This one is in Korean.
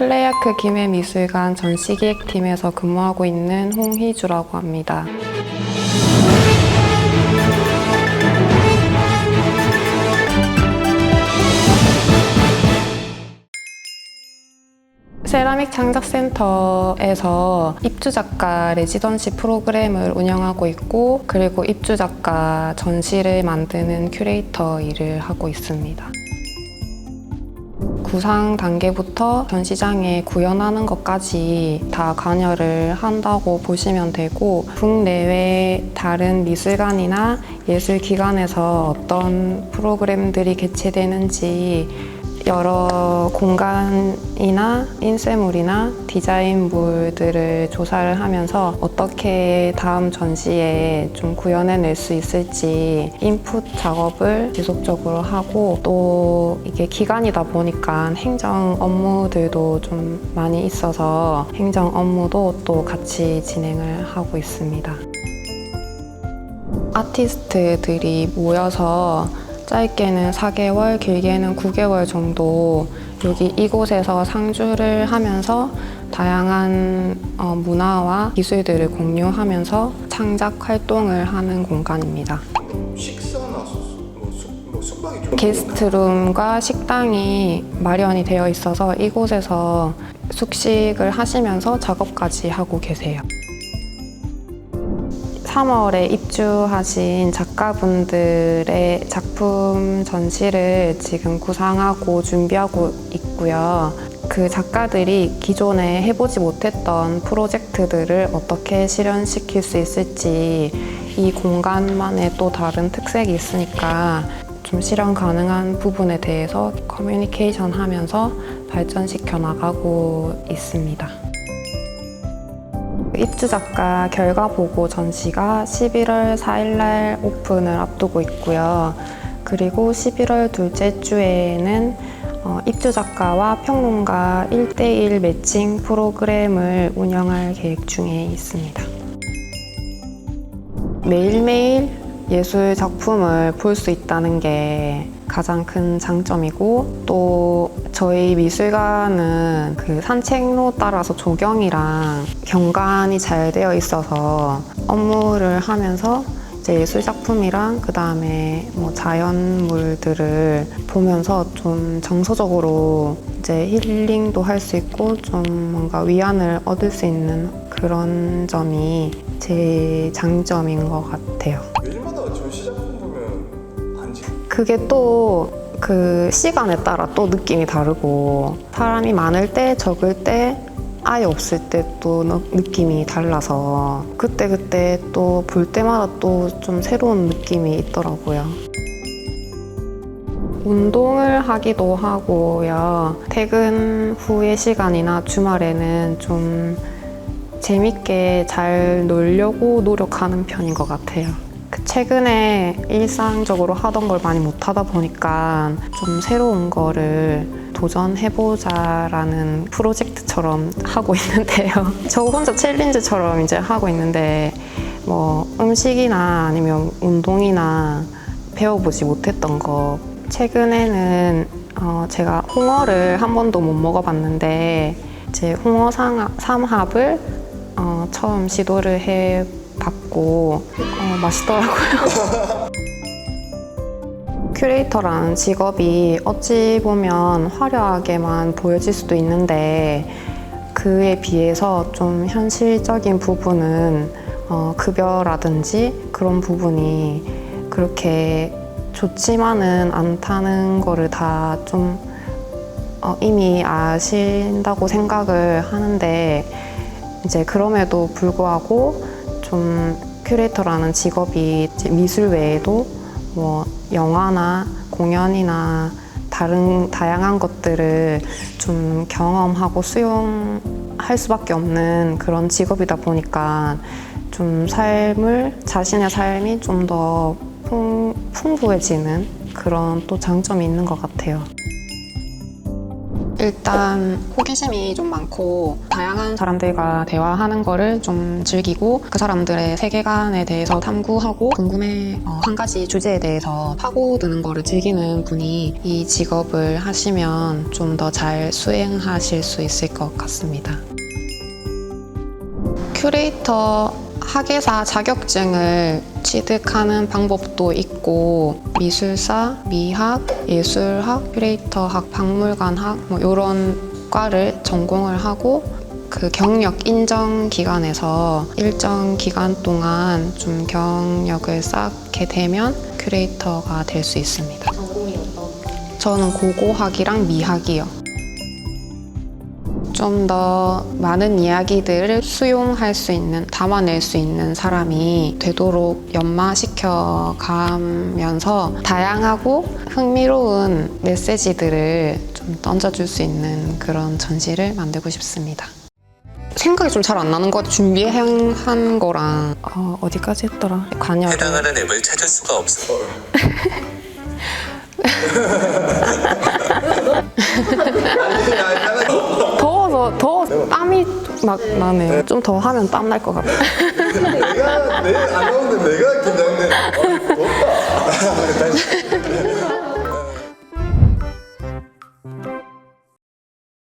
클레야크 김해미술관 전시기획팀에서 근무하고 있는 홍희주라고 합니다. 세라믹 창작센터에서 입주작가 레지던시 프로그램을 운영하고 있고 그리고 입주작가 전시를 만드는 큐레이터 일을 하고 있습니다. 구상 단계부터 전 시장에 구현하는 것까지 다 관여를 한다고 보시면 되고 국내외 다른 미술관이나 예술기관에서 어떤 프로그램들이 개최되는지 여러 공간이나 인쇄물이나 디자인물들을 조사를 하면서 어떻게 다음 전시에 좀 구현해낼 수 있을지 인풋 작업을 지속적으로 하고 또 이게 기간이다 보니까 행정 업무들도 좀 많이 있어서 행정 업무도 또 같이 진행을 하고 있습니다. 아티스트들이 모여서 짧게는 4개월, 길게는 9개월 정도 여기 이곳에서 상주를 하면서 다양한 어, 문화와 기술들을 공유하면서 창작 활동을 하는 공간입니다. 식사나 뭐, 숙, 뭐 게스트룸과 식당이 마련이 되어 있어서 이곳에서 숙식을 하시면서 작업까지 하고 계세요. 3월에 입주하신 작가분들의 작품 전시를 지금 구상하고 준비하고 있고요. 그 작가들이 기존에 해보지 못했던 프로젝트들을 어떻게 실현시킬 수 있을지 이 공간만의 또 다른 특색이 있으니까 좀 실현 가능한 부분에 대해서 커뮤니케이션 하면서 발전시켜 나가고 있습니다. 입주 작가 결과 보고 전시가 11월 4일날 오픈을 앞두고 있고요. 그리고 11월 둘째 주에는 어, 입주 작가와 평론가 1대1 매칭 프로그램을 운영할 계획 중에 있습니다. 매일매일 예술 작품을 볼 수 있다는 게 가장 큰 장점이고 또 저희 미술관은 그 산책로 따라서 조경이랑 경관이 잘 되어 있어서 업무를 하면서 이제 예술 작품이랑 그 다음에 뭐 자연물들을 보면서 좀 정서적으로 이제 힐링도 할 수 있고 좀 뭔가 위안을 얻을 수 있는 그런 점이 제 장점인 것 같아요. 그게 또 그 시간에 따라 또 느낌이 다르고 사람이 많을 때 적을 때 아예 없을 때 또 느낌이 달라서 그때그때 또 볼 때마다 또 좀 새로운 느낌이 있더라고요. 운동을 하기도 하고요. 퇴근 후의 시간이나 주말에는 좀 재밌게 잘 놀려고 노력하는 편인 것 같아요. 그 최근에 일상적으로 하던 걸 많이 못 하다 보니까 좀 새로운 거를 도전해보자라는 프로젝트처럼 하고 있는데요. 저 혼자 챌린지처럼 이제 하고 있는데 뭐 음식이나 아니면 운동이나 배워보지 못했던 거 최근에는 어 제가 홍어를 한 번도 못 먹어봤는데 이제 홍어 상- 삼합을 어 처음 시도를 해 봤고 어 맛있더라고요. 큐레이터라는 직업이 어찌 보면 화려하게만 보여질 수도 있는데 그에 비해서 좀 현실적인 부분은 어, 급여라든지 그런 부분이 그렇게 좋지만은 않다는 거를 다좀 어, 이미 아신다고 생각을 하는데 이제 그럼에도 불구하고 좀 큐레이터라는 직업이 미술 외에도 뭐 영화나 공연이나 다른 다양한 것들을 좀 경험하고 수용할 수밖에 없는 그런 직업이다 보니까 좀 삶을 자신의 삶이 좀 더 풍부해지는 그런 또 장점이 있는 것 같아요. 일단 호기심이 좀 많고 다양한 사람들과 대화하는 거를 좀 즐기고 그 사람들의 세계관에 대해서 탐구하고 궁금해 어, 한 가지 주제에 대해서 파고드는 거를 즐기는 분이 이 직업을 하시면 좀 더 잘 수행하실 수 있을 것 같습니다. 큐레이터 학예사 자격증을 취득하는 방법도 있고 미술사, 미학, 예술학, 큐레이터학, 박물관학 뭐 이런 과를 전공을 하고 그 경력 인정 기관에서 일정 기간 동안 좀 경력을 쌓게 되면 큐레이터가 될 수 있습니다. 전공이 어떤? 저는 고고학이랑 미학이요. 좀 더 많은 이야기들을 수용할 수 있는, 담아낼 수 있는 사람이 되도록 연마시켜 가면서 다양하고 흥미로운 메시지들을 좀 던져줄 수 있는 그런 전시를 만들고 싶습니다. 생각이 좀 잘 안 나는 것 같아. 준비한 거랑 어, 어디까지 했더라? 관여를 해당하는 앱을 찾을 수가 없어. 더, 땀이 막 나네요. 네. 좀더 하면 땀 날 것 같아요. 내가 내 아나운서 내가 긴장돼. 어, 없다. 어.